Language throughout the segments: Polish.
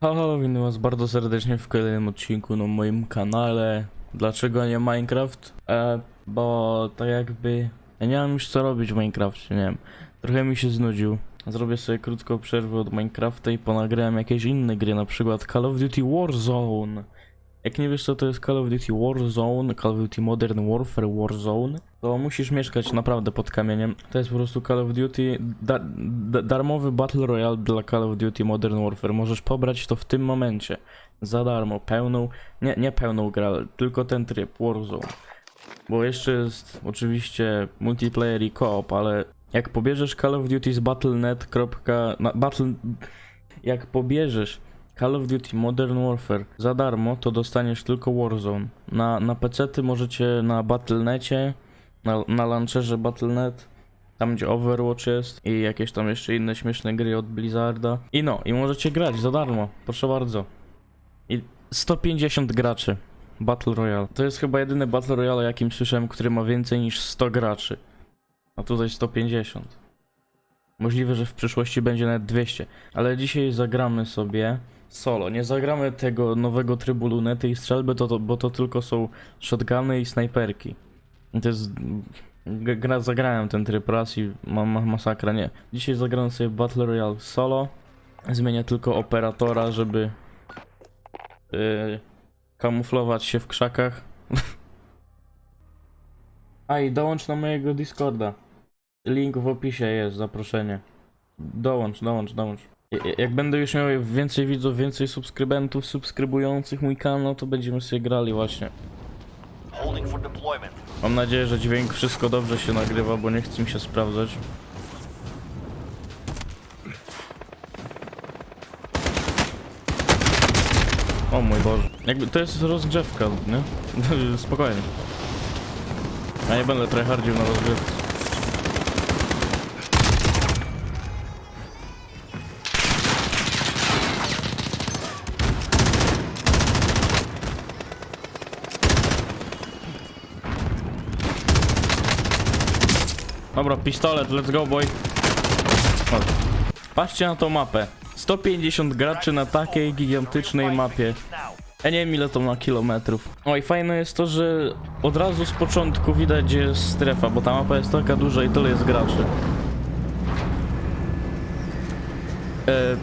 Halo, witam was bardzo serdecznie w kolejnym odcinku na moim kanale. Dlaczego nie Minecraft? E, bo tak jakby ja nie mam już co robić w Minecrafcie, nie wiem. Trochę mi się znudził. Zrobię sobie krótką przerwę od Minecrafta i ponagrałem jakieś inne gry, na przykład Call of Duty Warzone. Jak nie wiesz co to jest Call of Duty Warzone, Call of Duty Modern Warfare Warzone, to musisz mieszkać naprawdę pod kamieniem. To jest po prostu Call of Duty, da, da, darmowy Battle Royale dla Call of Duty Modern Warfare. Możesz pobrać to w tym momencie. Za darmo, pełną, nie, nie pełną grę, tylko ten tryb, Warzone. Bo jeszcze jest oczywiście multiplayer i co-op, ale jak pobierzesz Call of Duty z Battle.net. Battle... Jak pobierzesz Call of Duty Modern Warfare za darmo, to dostaniesz tylko Warzone. Na, na PC-ty możecie na Battle.necie, na, na launcherze Battle.net, tam gdzie Overwatch jest i jakieś tam jeszcze inne śmieszne gry od Blizzarda. I no, i możecie grać za darmo, proszę bardzo. I 150 graczy. Battle Royale. To jest chyba jedyny Battle Royale, jakim słyszałem, który ma więcej niż 100 graczy. A tutaj 150. Możliwe, że w przyszłości będzie nawet 200. Ale dzisiaj zagramy sobie solo. Nie zagramy tego nowego trybu lunety i strzelby, to, to, bo to tylko są shotguny i snajperki. To jest... Gra, zagrałem ten tryb raz i ma, ma, masakra, nie. Dzisiaj zagramy sobie Battle Royale solo. Zmienię tylko operatora, żeby... Yy, kamuflować się w krzakach. A i dołącz na mojego Discorda. Link w opisie jest, zaproszenie. Dołącz, dołącz, dołącz. Jak będę już miał więcej widzów, więcej subskrybentów, subskrybujących mój kanał, to będziemy sobie grali właśnie. Mam nadzieję, że dźwięk wszystko dobrze się nagrywa, bo nie chce mi się sprawdzać. O mój Boże. Jakby to jest rozgrzewka, nie? Spokojnie. Ja nie będę tryhardził na rozgrzewce. Pistolet, let's go boy. O. Patrzcie na tą mapę. 150 graczy na takiej gigantycznej mapie. Ja nie wiem ile to ma kilometrów. Oj, fajne jest to, że od razu z początku widać gdzie jest strefa, bo ta mapa jest taka duża i tyle jest graczy. E...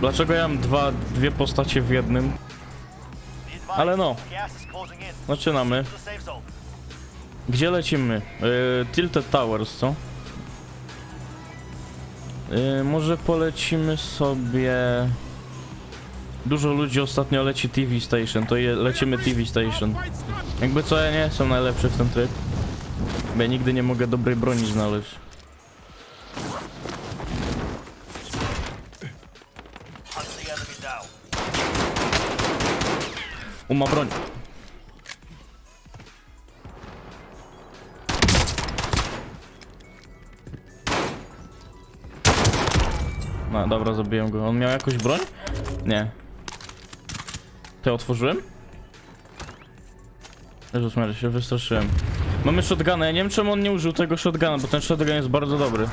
Dlaczego ja mam dwa, dwie postacie w jednym? Ale no. Zaczynamy. Gdzie lecimy? E, Tilted Towers, co? E, może polecimy sobie... Dużo ludzi ostatnio leci TV Station, to je, lecimy TV Station. Jakby co, ja nie jestem najlepszy w ten tryb. Bo ja nigdy nie mogę dobrej broni znaleźć. Uma broń. No dobra, zabiję go. On miał jakąś broń? Nie. Ty otworzyłem? Jezus Mary, się wystraszyłem. Mamy shotguna, ja nie wiem czemu on nie użył tego shotguna, bo ten shotgun jest bardzo dobry.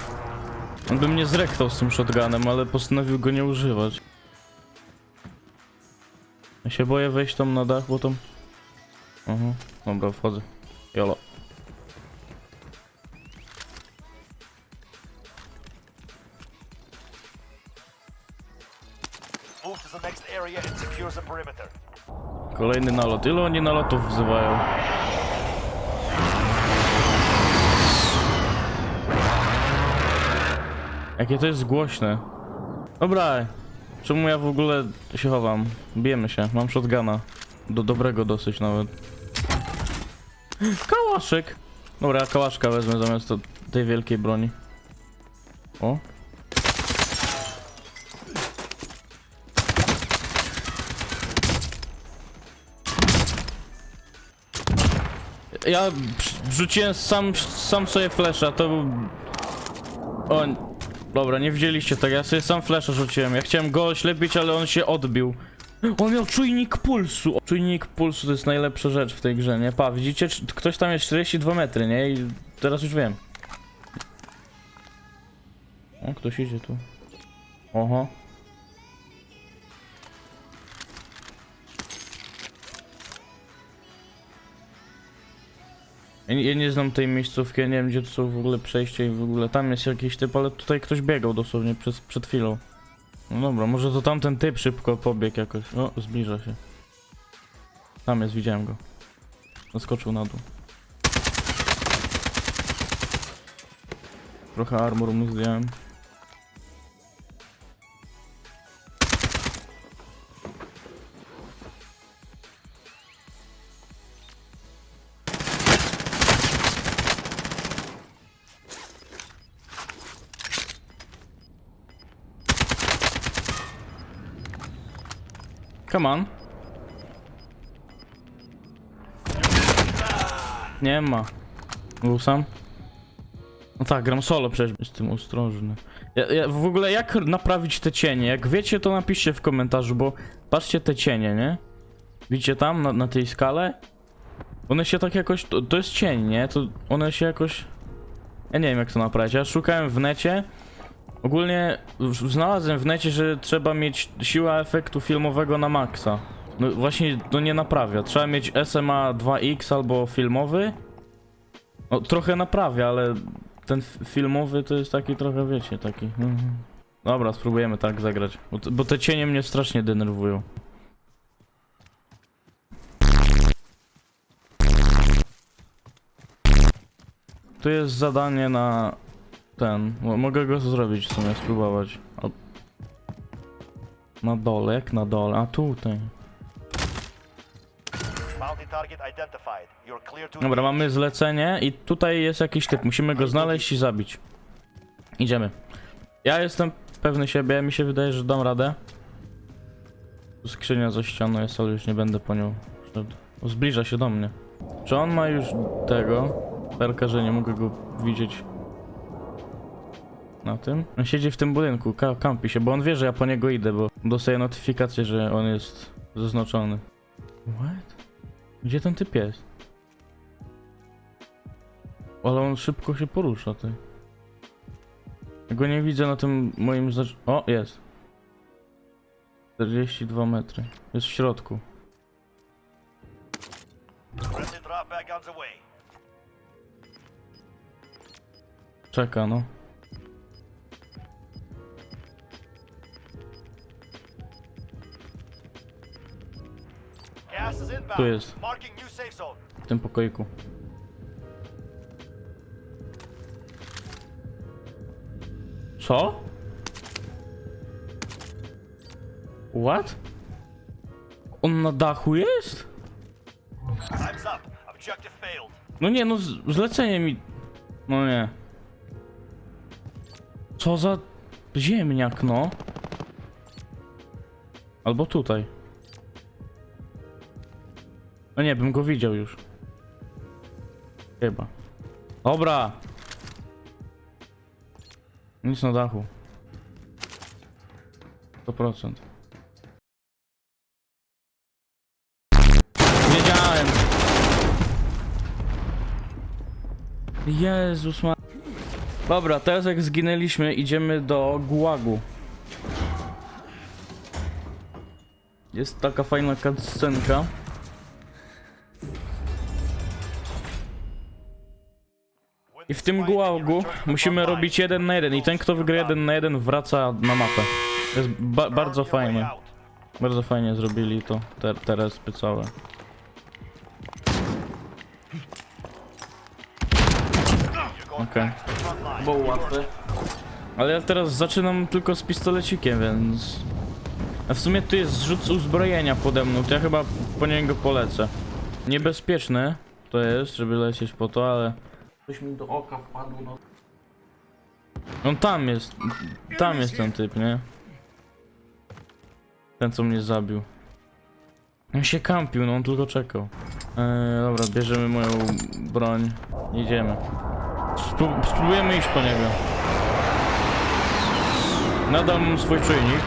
On by mnie zrektał z tym shotgunem, ale postanowił go nie używać. Ja się boję wejść tam na dach, bo tam... Aha, dobra, wchodzę. Jolo. Kolejny nalot. Ile oni nalotów wzywają? Jakie to jest głośne. Dobra, czemu ja w ogóle się chowam? Bijemy się, mam shotguna. Do dobrego dosyć nawet. Kałaszek! Dobra, kałaszka wezmę zamiast tej wielkiej broni. O. Ja wrzuciłem sam, sam sobie flesza, to był... O, dobra, nie widzieliście tego, ja sobie sam flesza rzuciłem. Ja chciałem go oślepić, ale on się odbił. On miał czujnik pulsu. Czujnik pulsu to jest najlepsza rzecz w tej grze, nie? Pa, widzicie? Ktoś tam jest 42 metry, nie? I teraz już wiem. O, ktoś idzie tu. Oho. Ja nie- znam tej miejscówki, ja nie wiem gdzie to są w ogóle przejście i w ogóle tam jest jakiś typ, ale tutaj ktoś biegał dosłownie przed, przed chwilą. No dobra, może to tamten typ szybko pobiegł jakoś. O, zbliża się. Tam jest, widziałem go. Zaskoczył na dół. Trochę armor mu zdjąłem. Come on. Nie ma. Był sam? No tak, gram solo przecież. Jestem ostrożny. Ja, ja, w ogóle jak naprawić te cienie? Jak wiecie, to napiszcie w komentarzu, bo patrzcie te cienie, nie? Widzicie tam, na, na tej skale? One się tak jakoś... To, to jest cień, nie? To one się jakoś... Ja nie wiem jak to naprawić. Ja szukałem w necie. Ogólnie znalazłem w necie, że trzeba mieć siłę efektu filmowego na maksa. No właśnie to nie naprawia. Trzeba mieć SMA 2X albo filmowy. No trochę naprawia, ale ten filmowy to jest taki trochę, wiecie, taki. mhm. Dobra, spróbujemy tak zagrać. Bo, bo te cienie mnie strasznie denerwują. Tu jest zadanie na ten. Mo- Mogę go zrobić w sumie, spróbować. Al- Na dole, jak na dole? A tutaj. Dobra, mamy zlecenie i tutaj jest jakiś typ. Musimy go znaleźć i zabić. Idziemy. Ja jestem pewny siebie, mi się wydaje, że dam radę. Tu Skrzynia za ścianą jest, ale już nie będę po nią szedł. O, Zbliża się do mnie. Czy on ma już tego? Perka, że nie mogę go widzieć. Na tym? On siedzi w tym budynku, ka kampi się, bo on wie, że ja po niego idę, bo dostaje notyfikację, że on jest zaznaczony. What? Gdzie ten typ jest? Ale on szybko się porusza, ty. Ja go nie widzę na tym moim znacz... O, jest. 42 metry. Jest w środku. Czeka, no. Tu jest. W tym pokoiku. Co? What? On na dachu jest? No nie, no zlecenie mi... No nie. Co za ziemniak, no. Albo tutaj. No nie, bym go widział już. Chyba. Dobra. Nic na dachu. 100%. Wiedziałem. Jezus ma... Dobra, teraz jak zginęliśmy, idziemy do Gułagu. Jest taka fajna cutscenka. I w tym Gułagu musimy robić jeden na jeden i ten kto wygra jeden na jeden wraca na mapę. To jest ba bardzo fajne. Bardzo fajnie zrobili to, te, te respy całe. Going Okay. Było łatwe. Ale ja teraz zaczynam tylko z pistolecikiem, więc... A w sumie tu jest zrzut z uzbrojenia pode mną, to ja chyba po niego polecę. Niebezpieczne to jest, żeby lecieć po to, ale... Coś mi do oka wpadło, no. On tam jest, tam jest ten typ, nie? Ten, co mnie zabił. On się kampił, no on tylko czekał. Eee, dobra, bierzemy moją broń. Idziemy. Spró- spróbujemy iść po niego. Nadal mam swój czujnik.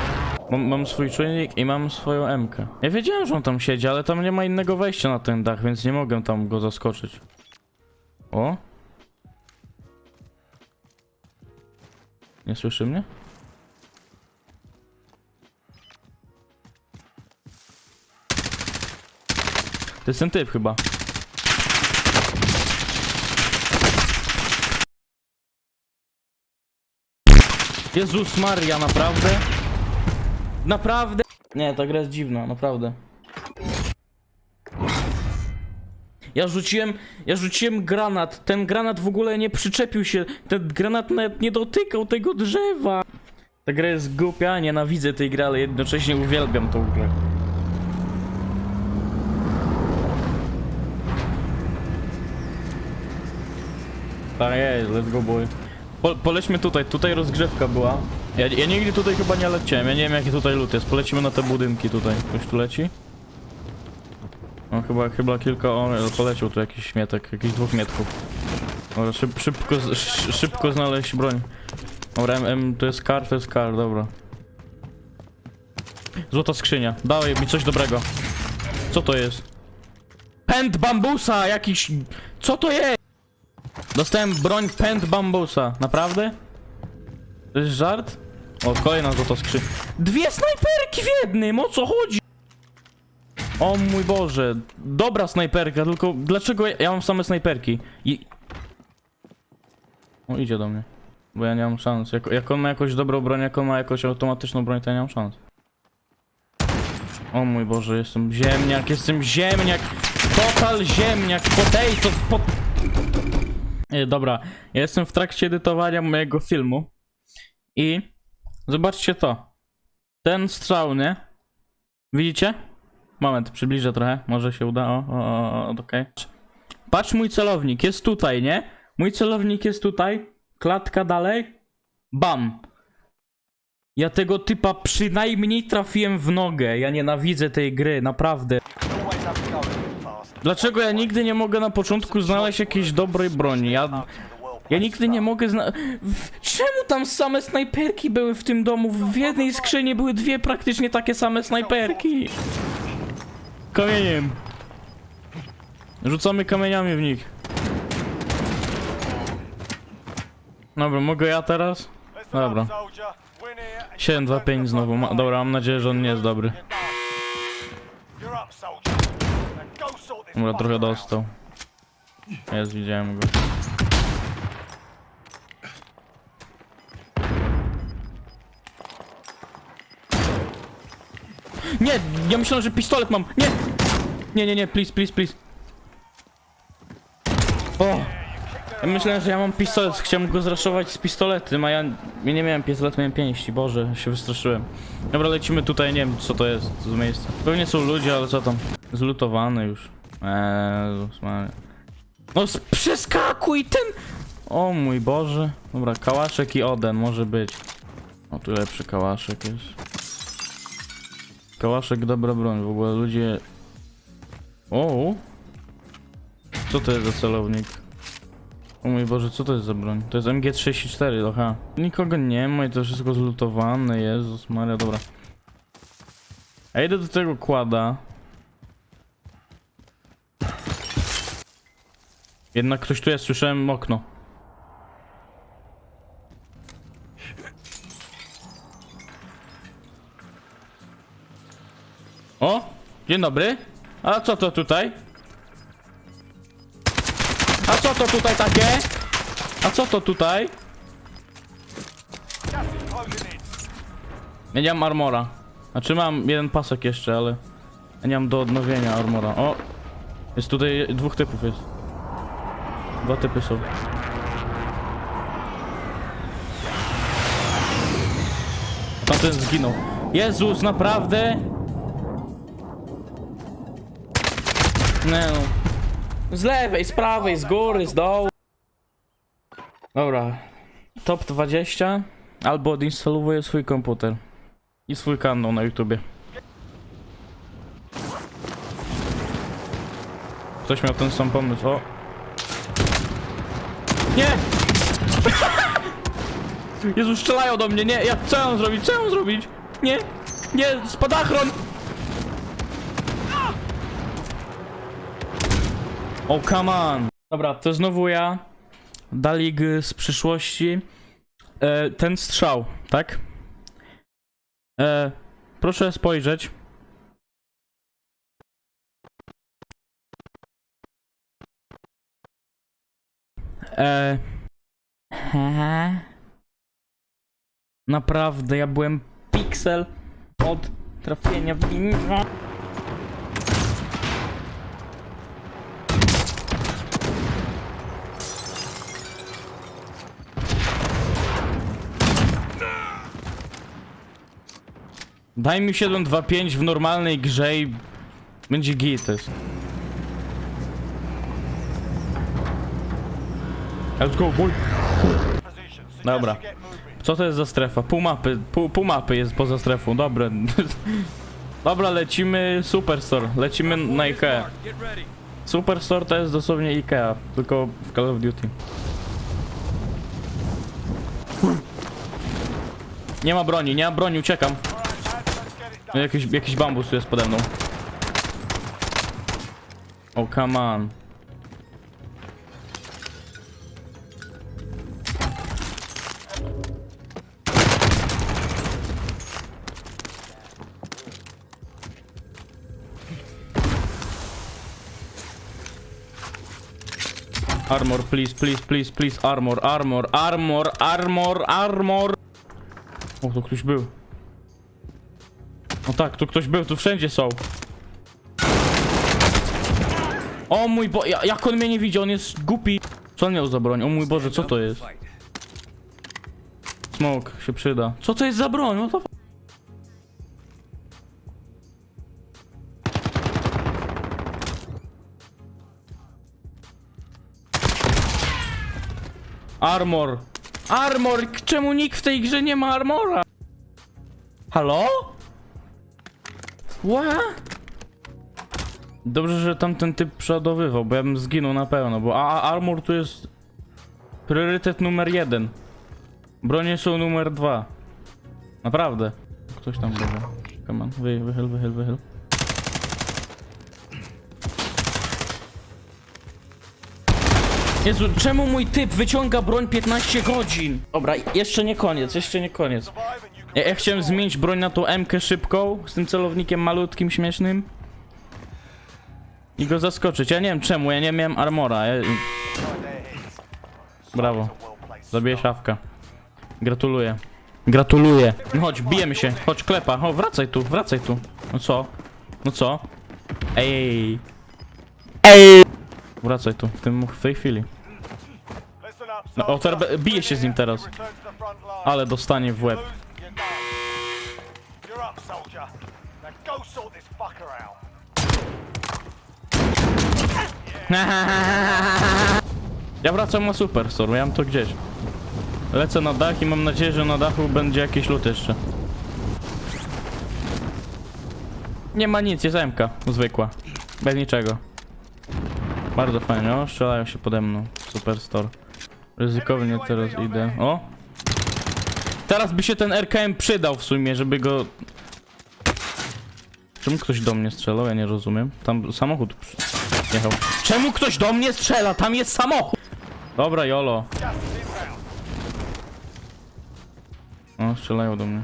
Mam, mam swój czujnik i mam swoją MK. Ja wiedziałem, że on tam siedzi, ale tam nie ma innego wejścia na ten dach, więc nie mogę tam go zaskoczyć. O? Nie słyszy mnie? To jest ten typ chyba. Jezus Maria, naprawdę? Naprawdę? Nie, ta gra jest dziwna, naprawdę. Ja rzuciłem, ja rzuciłem granat. Ten granat w ogóle nie przyczepił się. Ten granat nawet nie dotykał tego drzewa. Ta gra jest głupia, nienawidzę tej gry, ale jednocześnie uwielbiam tą grę. Tak jest, let's go boy. Po, polećmy tutaj, tutaj rozgrzewka była. Ja, ja nigdy tutaj chyba nie leciałem, ja nie wiem jaki tutaj lód jest. Polecimy na te budynki tutaj. Ktoś tu leci? No chyba, chyba kilka, o poleciał tu jakiś śmietek, jakiś dwóch mietków. Dobra, szyb, szybko, szybko znaleźć broń. Dobra, M, M, to jest kar, to jest kar, dobra. Złota skrzynia, dawaj mi coś dobrego. Co to jest? Pęd bambusa, jakiś... Co to jest? Dostałem broń pęd bambusa, naprawdę? To jest żart? O, kolejna złota skrzynia. Dwie snajperki w jednym, o co chodzi? O mój Boże, dobra snajperka, tylko dlaczego ja, mam same snajperki? I... O, idzie do mnie. Bo ja nie mam szans. Jak, jak on ma jakąś dobrą broń, jak on ma jakąś automatyczną broń, to ja nie mam szans. O mój Boże, jestem ziemniak, jestem ziemniak! Total ziemniak, potato, po... E, Dobra, ja jestem w trakcie edytowania mojego filmu i zobaczcie to. Ten strzał, nie? Widzicie? Moment, przybliżę trochę, może się uda. O, o, o, okej. Patrz, mój celownik jest tutaj, nie? Mój celownik jest tutaj. Klatka dalej. Bam. Ja tego typa przynajmniej trafiłem w nogę. Ja nienawidzę tej gry, naprawdę. Dlaczego ja nigdy nie mogę na początku znaleźć jakiejś dobrej broni? Ja, ja nigdy nie mogę zna... w- Czemu tam same snajperki były w tym domu? W jednej skrzyni były dwie praktycznie takie same snajperki. Kamieniem. Rzucamy kamieniami w nich. Dobra, mogę ja teraz? Dobra. up, soldier. Win here and 725 znowu. Ma... Dobra, mam nadzieję, że on nie jest dobry. Dobra, trochę dostał. Jest, widziałem go. Nie, ja myślałem, że pistolet mam. Nie! Nie, nie, nie, please, please, please. O! Ja myślałem, że ja mam pistolet, chciałem go zraszować z pistoletem, a ja, nie miałem pistolet, miałem pięści, Boże, się wystraszyłem. Dobra, lecimy tutaj, nie wiem co to jest, co za miejsce. Pewnie są ludzie, ale co tam? Zlutowane już. Jezus. No przeskakuj ten! O mój Boże. Dobra, kałaszek i Oden może być. O, tu lepszy kałaszek jest. Kałaszek, dobra broń. W ogóle ludzie... O! Co to jest za celownik? O mój Boże, co to jest za broń? To jest MG34, aha. Nikogo nie ma i to wszystko zlutowane, Jezus Maria, dobra. Ja idę do tego kłada. Jednak ktoś tu jest, słyszałem okno. O! Dzień dobry. A co to tutaj? A co to tutaj takie? A co to tutaj? Ja nie mam armora. Znaczy mam jeden pasek jeszcze, ale... Ja nie mam do odnowienia armora. O! Jest tutaj dwóch typów jest. Dwa typy są. Tamten zginął. Jezus, naprawdę? No. Z lewej, z prawej, z góry, z dołu. Dobra. Top 20. Albo odinstalowuję swój komputer. I swój kanał na YouTubie. Ktoś miał ten sam pomysł. O! Nie! Jezu, strzelają do mnie, nie! Ja, co ja mam zrobić? Co ja mam zrobić? Nie! Nie! Spadachron! Oh, come on! Dobra, to znowu ja. Dalig z przyszłości. E, ten strzał, tak? E, proszę spojrzeć. E, Naprawdę, ja byłem piksel od trafienia w Daj mi 725 w normalnej grze i będzie gites. Let's go, boy. Dobra. Co to jest za strefa? Pół mapy, pół, pół mapy jest poza strefą, dobre. Dobra, lecimy Superstore, lecimy na Ikea. Superstore to jest dosłownie Ikea, tylko w Call of Duty. Nie ma broni, nie ma broni, uciekam. Done. Jakiś, jakiś bambus tu jest pode mną. Oh, come on. Armor, please, please, please, please, armor, armor, armor, armor, armor. O, tu ktoś był. No tak, tu ktoś był, tu wszędzie są. O mój bo... ja- Jak on mnie nie widzi? On jest głupi. Co on miał za broń? O mój Boże, co to jest? Smoke się przyda. Co to jest za broń? The f- Armor. Armor! Czemu nikt w tej grze nie ma armora? Halo? What? Dobrze, że tamten typ przeładowywał, bo ja bym zginął na pewno, bo a, a armor tu jest priorytet numer jeden. Bronie są numer dwa. Naprawdę. Ktoś tam będzie. Come on, wy, wychyl, wychyl, wychyl. Jezu, czemu mój typ wyciąga broń 15 godzin? Dobra, jeszcze nie koniec, jeszcze nie koniec. Ja, ja chciałem zmienić broń na tą M-kę szybką, z tym celownikiem malutkim, śmiesznym. I go zaskoczyć. Ja nie wiem czemu, ja nie miałem armora. Ja... Brawo. Zabiję szafkę. Gratuluję. Gratuluję. No chodź, bijemy się. Chodź, klepa. O, wracaj tu, wracaj tu. No co? No co? Ej. Ej. Wracaj tu, w, tym, w tej chwili. No, o, bije się z nim teraz. Ale dostanie w łeb. Sort this fucker out. Ja wracam na Superstore, ja mam to gdzieś. Lecę na dach i mam nadzieję, że na dachu będzie jakiś lód jeszcze. Nie ma nic, jest MK, zwykła. Bez niczego. Bardzo fajnie, o, strzelają się pode mną. Superstore. Ryzykownie teraz idę. O! Teraz by się ten RKM przydał w sumie, żeby go... Czemu ktoś do mnie strzelał? Ja nie rozumiem. Tam samochód jechał. Czemu ktoś do mnie strzela? Tam jest samochód! Dobra, Jolo. O, strzelają do mnie.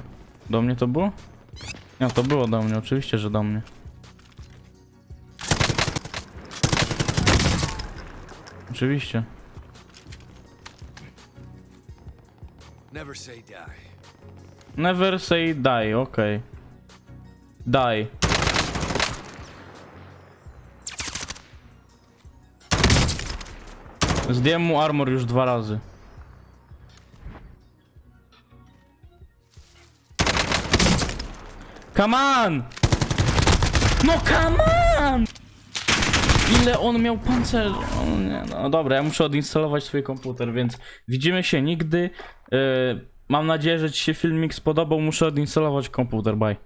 Do mnie to było? Nie, to było do mnie, oczywiście, że do mnie. Oczywiście. Never say die. Never say die, okej. Die. Zdjąłem mu armor już dwa razy. Come on! No come on! Ile on miał pancerz? O nie, no dobra, ja muszę odinstalować swój komputer, więc widzimy się nigdy. Yy, mam nadzieję, że Ci się filmik spodobał. Muszę odinstalować komputer. Bye.